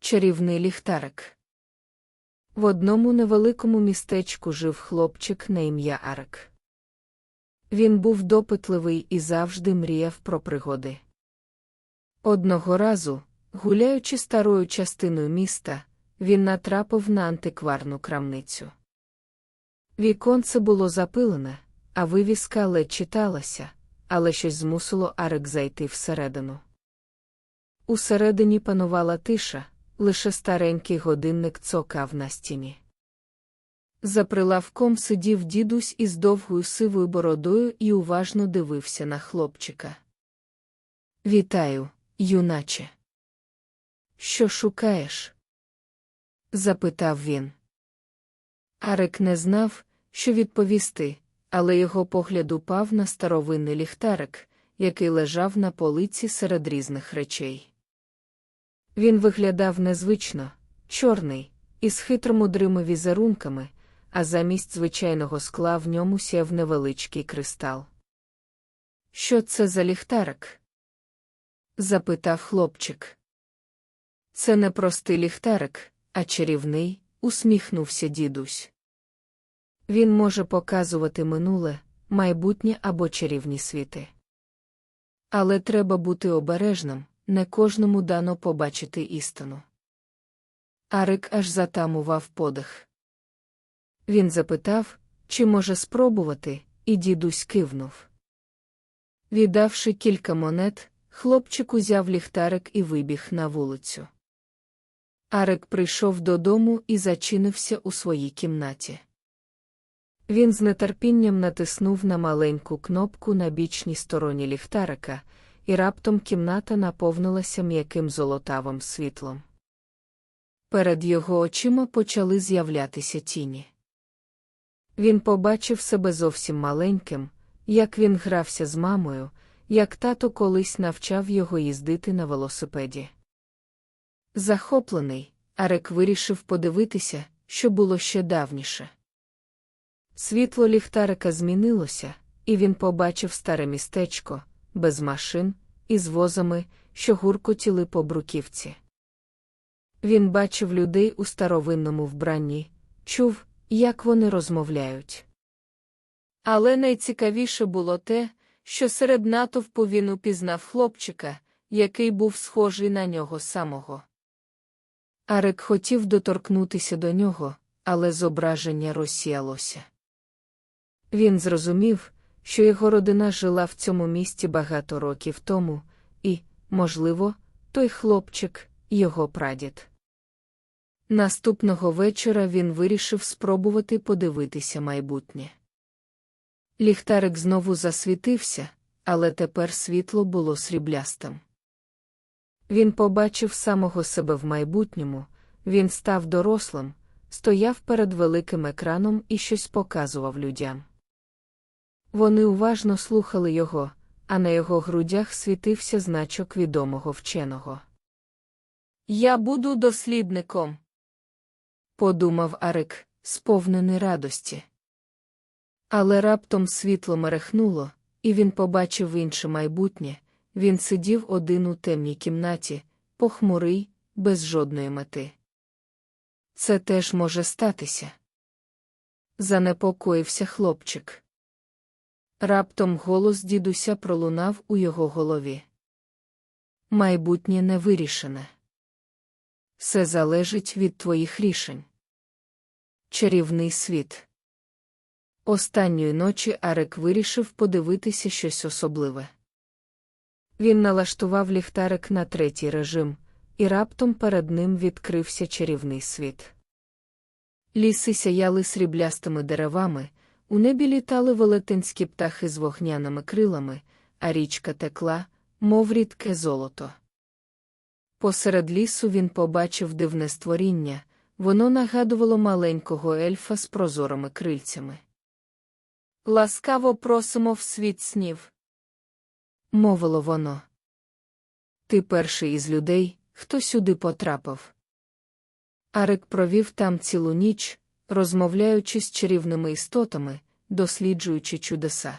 Чарівний ліхтарик. В одному невеликому містечку жив хлопчик на ім'я Арик. Він був допитливий і завжди мріяв про пригоди. Одного разу, гуляючи старою частиною міста, він натрапив на антикварну крамницю. Віконце було запилене, а вивіска ледь читалася, але щось змусило Арик зайти всередину. Усередині панувала тиша, лише старенький годинник цокав на стіні. За прилавком сидів дідусь із довгою сивою бородою і уважно дивився на хлопчика. Вітаю, юначе. Що шукаєш? запитав він. Арик не знав, що відповісти, але його погляд упав на старовинний ліхтарик, який лежав на полиці серед різних речей. Він виглядав незвично, чорний, із хитромудрими візерунками, а замість звичайного скла в ньому сяв невеличкий кристал. Що це за ліхтарик? запитав хлопчик. Це не простий ліхтарик, а чарівний, усміхнувся дідусь. Він може показувати минуле, майбутнє або чарівні світи. Але треба бути обережним, не кожному дано побачити істину. Арик аж затамував подих. Він запитав, чи може спробувати, і дідусь кивнув. Віддавши кілька монет, хлопчик узяв ліхтарик і вибіг на вулицю. Арик прийшов додому і зачинився у своїй кімнаті. Він з нетерпінням натиснув на маленьку кнопку на бічній стороні ліхтарика, і раптом кімната наповнилася м'яким золотавим світлом. Перед його очима почали з'являтися тіні. Він побачив себе зовсім маленьким, як він грався з мамою, як тато колись навчав його їздити на велосипеді. Захоплений, Арек вирішив подивитися, що було ще давніше. Світло ліхтарика змінилося, і він побачив старе містечко, без машин, із возами, що гуркотіли по бруківці. Він бачив людей у старовинному вбранні, чув, як вони розмовляють. Але найцікавіше було те, що серед натовпу він упізнав хлопчика, який був схожий на нього самого. Арик хотів доторкнутися до нього, але зображення розсіялося. Він зрозумів, що його родина жила в цьому місті багато років тому, і, можливо, той хлопчик, його прадід. Наступного вечора він вирішив спробувати подивитися майбутнє. Ліхтарик знову засвітився, але тепер світло було сріблястим. Він побачив самого себе в майбутньому, він став дорослим, стояв перед великим екраном і щось показував людям. Вони уважно слухали його, а на його грудях світився значок відомого вченого. Я буду дослідником, подумав Арик, сповнений радості. Але раптом світло мерехнуло, і він побачив інше майбутнє. Він сидів один у темній кімнаті, похмурий, без жодної мети. Це теж може статися. Занепокоївся хлопчик. Раптом голос дідуся пролунав у його голові. Майбутнє не вирішене. Все залежить від твоїх рішень. Чарівний світ. Останньої ночі Арек вирішив подивитися щось особливе. Він налаштував ліхтарик на третій режим, і раптом перед ним відкрився чарівний світ. Ліси сяяли сріблястими деревами, у небі літали велетенські птахи з вогняними крилами, а річка текла, мов рідке золото. Посеред лісу він побачив дивне створіння, воно нагадувало маленького ельфа з прозорими крильцями. Ласкаво просимо в світ снів. Мовило воно. Ти перший із людей, хто сюди потрапив. Арик провів там цілу ніч, розмовляючи з чарівними істотами, досліджуючи чудеса.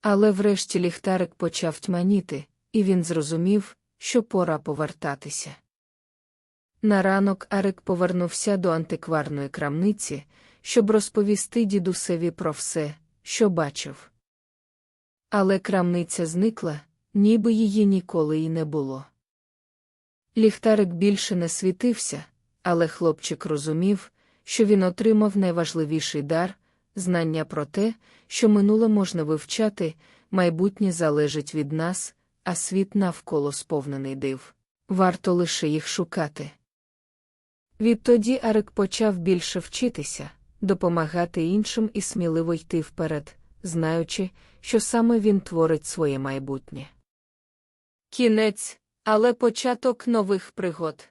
Але врешті ліхтарик почав тьманіти, і він зрозумів, що пора повертатися. На ранок Арик повернувся до антикварної крамниці, щоб розповісти дідусеві про все, що бачив. Але крамниця зникла, ніби її ніколи й не було. Ліхтарик більше не світився, але хлопчик розумів, що він отримав найважливіший дар знання про те, що минуле можна вивчати, майбутнє залежить від нас, а світ навколо сповнений див. Варто лише їх шукати. Відтоді Арик почав більше вчитися, допомагати іншим і сміливо йти вперед, знаючи, що саме він творить своє майбутнє. Кінець, але початок нових пригод.